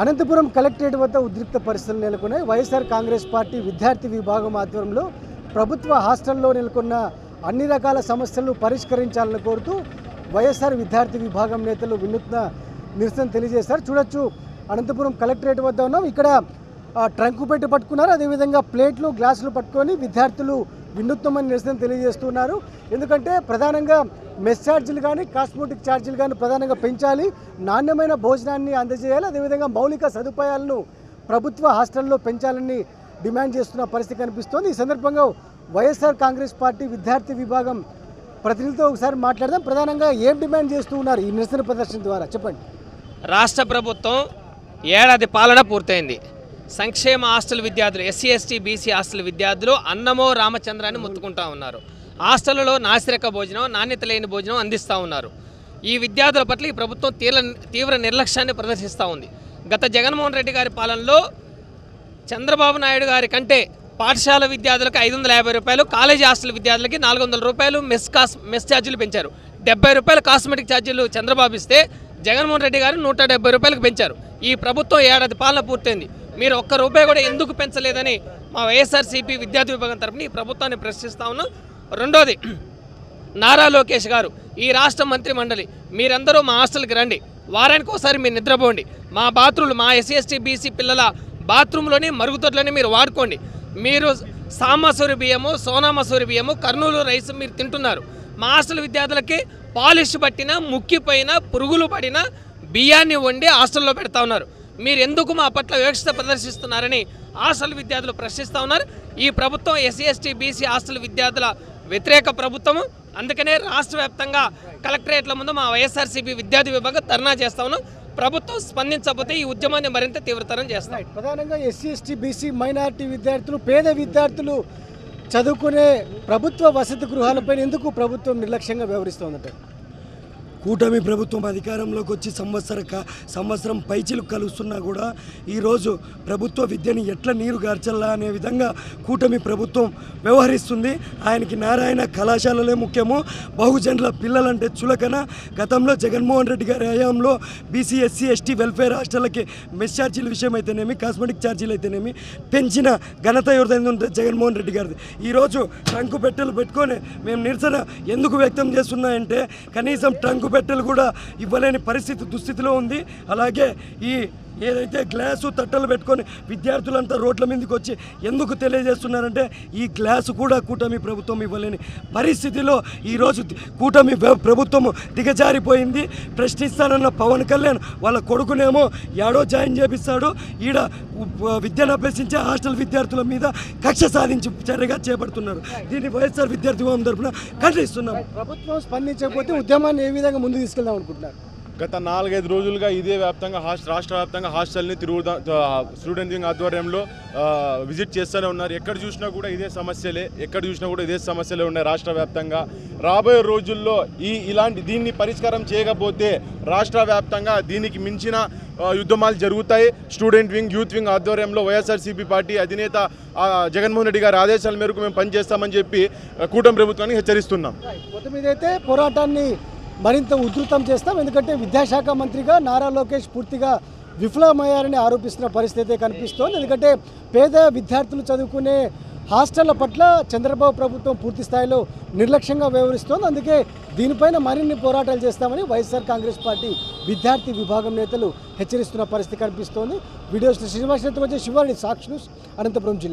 Anantapuram collectorate వద్ద ఉద్రిక్త పరిస్థితులు నెలకొన్నాయి. వైఎస్ఆర్ కాంగ్రెస్ పార్టీ విద్యార్థి విభాగం ఆధ్వర్యంలో ప్రభుత్వ హాస్టల్లో నెలకొన్న అన్ని రకాల సమస్యలను పరిష్కరించాలని కోరుతూ వైఎస్ఆర్ విద్యార్థి విభాగం నేతలు వినూత్న నిరసన తెలియజేశారు. చూడొచ్చు అనంతపురం కలెక్టరేట్ వద్ద ఉన్నాం. ఇక్కడ ట్రంకు పెట్టి పట్టుకున్నారు. అదేవిధంగా ప్లేట్లు గ్లాసులు పట్టుకొని విద్యార్థులు వినూత్నమైన నిరసన తెలియజేస్తున్నారు. ఎందుకంటే ప్రధానంగా మెస్ ఛార్జీలు కానీ కాస్మోటిక్ ఛార్జీలు కానీ ప్రధానంగా పెంచాలి. నాణ్యమైన భోజనాన్ని అందజేయాలి. అదేవిధంగా మౌలిక సదుపాయాలను ప్రభుత్వ హాస్టల్లో పెంచాలని డిమాండ్ చేస్తున్న పరిస్థితి కనిపిస్తోంది. ఈ సందర్భంగా వైఎస్ఆర్ కాంగ్రెస్ పార్టీ విద్యార్థి విభాగం ప్రతినిధితో ఒకసారి మాట్లాడదాం. ప్రధానంగా ఏం డిమాండ్ చేస్తూ ఉన్నారు ఈ నిరసన ప్రదర్శన ద్వారా? చెప్పండి. రాష్ట్ర ప్రభుత్వం ఏడాది పాలన పూర్తయింది. సంక్షేమ హాస్టల్ విద్యార్థులు ఎస్సీ ఎస్టీ బీసీ హాస్టల్ విద్యార్థులు అన్నమో రామచంద్రాన్ని ముత్తుకుంటా ఉన్నారు. హాస్టళ్ళలో నాసిరక భోజనం నాణ్యత లేని భోజనం అందిస్తూ ఉన్నారు. ఈ విద్యార్థుల పట్ల ఈ ప్రభుత్వం తీవ్ర తీవ్ర నిర్లక్ష్యాన్ని ప్రదర్శిస్తూ ఉంది. గత జగన్మోహన్ రెడ్డి గారి పాలనలో చంద్రబాబు నాయుడు గారి కంటే పాఠశాల విద్యార్థులకు ఐదు వందల యాభై రూపాయలు కాలేజీ హాస్టల్ విద్యార్థులకి నాలుగు వందల రూపాయలు మెస్ కాస్ మెస్ ఛార్జీలు పెంచారు. డెబ్బై రూపాయలు కాస్మెటిక్ ఛార్జీలు చంద్రబాబు ఇస్తే జగన్మోహన్ రెడ్డి గారు నూట డెబ్బై రూపాయలకు పెంచారు. ఈ ప్రభుత్వం ఏడాది పాలన పూర్తయింది. మీరు ఒక్క రూపాయి కూడా ఎందుకు పెంచలేదని మా వైఎస్ఆర్సీపీ విద్యార్థి విభాగం తరఫున ఈ ప్రభుత్వాన్ని ప్రశ్నిస్తా ఉన్నాం. రెండోది నారా లోకేష్ గారు ఈ రాష్ట్ర మంత్రి మండలి మీరందరూ మా హాస్టల్కి రండి. వారానికి ఒకసారి మీరు నిద్రపోండి. మా బాత్రూమ్లు మా ఎస్సీ ఎస్టీ బీసీ పిల్లల బాత్రూంలోని మరుగుదొడ్లని మీరు వాడుకోండి. మీరు సామసూరి బియ్యము సోనామసూరి బియ్యము కర్నూలు రైస్ మీరు తింటున్నారు. మా హాస్టల్ విద్యార్థులకి పాలిష్ పట్టిన ముక్కిపోయిన పురుగులు పడిన బియ్యాన్ని వండి హాస్టల్లో పెడతా ఉన్నారు. మీరు ఎందుకు మా పట్ల వివక్షత ప్రదర్శిస్తున్నారని హాస్టల్ విద్యార్థులు ప్రశ్నిస్తూ ఉన్నారు. ఈ ప్రభుత్వం ఎస్సీ ఎస్టీ బీసీ హాస్టల్ విద్యార్థుల వ్యతిరేక ప్రభుత్వము. అందుకనే రాష్ట్ర వ్యాప్తంగా కలెక్టరేట్ల ముందు మా వైఎస్ఆర్సీపీ విద్యార్థి విభాగం ధర్నా చేస్తా ఉన్నాం. ప్రభుత్వం స్పందించకపోతే ఈ ఉద్యమాన్ని మరింత తీవ్రతరం చేస్తాం. ప్రధానంగా ఎస్సీ ఎస్టీ బీసీ మైనారిటీ విద్యార్థులు పేద విద్యార్థులు చదువుకునే ప్రభుత్వ వసతి గృహాలపైన ఎందుకు ప్రభుత్వం నిర్లక్ష్యంగా వ్యవహరిస్తోందంటే? కూటమి ప్రభుత్వం అధికారంలోకి వచ్చి సంవత్సర సంవత్సరం పైచిలు కలుస్తున్నా కూడా ఈరోజు ప్రభుత్వ విద్యని ఎట్లా నీరు గార్చల్లా అనే విధంగా కూటమి ప్రభుత్వం వ్యవహరిస్తుంది. ఆయనకి నారాయణ కళాశాలలే ముఖ్యము. బహుజనుల పిల్లలంటే చులకన. గతంలో జగన్మోహన్ రెడ్డి గారి హయాంలో బీసీ ఎస్సీ ఎస్టీ వెల్ఫేర్ హాస్టళ్ళకి మెస్ ఛార్జీల విషయం అయితేనేమి కాస్మెటిక్ ఛార్జీలు అయితేనేమి పెంచిన ఘనత ఎవరిదైనా జగన్మోహన్ రెడ్డి గారిది. ఈరోజు ట్రంకు పెట్టెలు పెట్టుకొని మేము నిరసన ఎందుకు వ్యక్తం చేస్తున్నాయంటే కనీసం ట్రంకు పెట్టెలు కూడా ఇవ్వలేని పరిస్థితి దుస్థితిలో ఉంది. అలాగే ఈ ఏదైతే గ్లాసు తట్టలు పెట్టుకొని విద్యార్థులంతా రోడ్ల మీదకి వచ్చి ఎందుకు తెలియజేస్తున్నారంటే ఈ గ్లాసు కూడా కూటమి ప్రభుత్వం ఇవ్వలేని పరిస్థితిలో ఈరోజు కూటమి ప్రభుత్వం దిగజారిపోయింది. ప్రశ్నిస్తానన్న పవన్ కళ్యాణ్ వాళ్ళ కొడుకునేమో యాడో జాయిన్ చేపిస్తాడు. ఈడ విద్యను అభ్యసించే హాస్టల్ విద్యార్థుల మీద కక్ష సాధించి చర్యగా చేపడుతున్నారు. దీన్ని వైఎస్ఆర్ విద్యార్థి తరఫున ఖండిస్తున్నాం ప్రభుత్వం స్పందించకపోతే ఉద్యమాన్ని ఏ విధంగా ముందుకు తీసుకెళ్దాం అనుకుంటున్నారు? గత నాలుగైదు రోజులుగా ఇదే వ్యాప్తంగా హాస్ రాష్ట్ర వ్యాప్తంగా హాస్టల్ని తిరుగుదా స్టూడెంట్ వింగ్ ఆధ్వర్యంలో విజిట్ చేస్తూనే ఉన్నారు. ఎక్కడ చూసినా కూడా ఇదే సమస్యలే ఎక్కడ చూసినా కూడా ఇదే సమస్యలే ఉన్నాయి రాష్ట్ర వ్యాప్తంగా. రాబోయే రోజుల్లో ఈ ఇలాంటి దీన్ని పరిష్కారం చేయకపోతే రాష్ట్ర వ్యాప్తంగా దీనికి మించిన యుద్ధమాలు జరుగుతాయి. స్టూడెంట్ వింగ్ యూత్ వింగ్ ఆధ్వర్యంలో వైఎస్ఆర్సీపీ పార్టీ అధినేత జగన్మోహన్ రెడ్డి గారి ఆదేశాల మేరకు మేము పనిచేస్తామని చెప్పి కూటమి ప్రభుత్వాన్ని హెచ్చరిస్తున్నాం. మొత్తం అయితే పోరాటాన్ని మరింత ఉధృతం చేస్తాం. ఎందుకంటే విద్యాశాఖ మంత్రిగా నారా లోకేష్ పూర్తిగా విఫలమయ్యారని ఆరోపిస్తున్న పరిస్థితి కనిపిస్తోంది. ఎందుకంటే పేద విద్యార్థులు చదువుకునే హాస్టళ్ళ పట్ల చంద్రబాబు ప్రభుత్వం పూర్తి స్థాయిలో నిర్లక్ష్యంగా వ్యవహరిస్తోంది. అందుకే దీనిపైన మరిన్ని పోరాటాలు చేస్తామని వైఎస్ఆర్ కాంగ్రెస్ పార్టీ విద్యార్థి విభాగం నేతలు హెచ్చరిస్తున్న పరిస్థితి కనిపిస్తోంది. వీడియోస్ శ్రీనివాసంతో వచ్చే శివారి సాక్షి న్యూస్ అనంతపురం జిల్లా.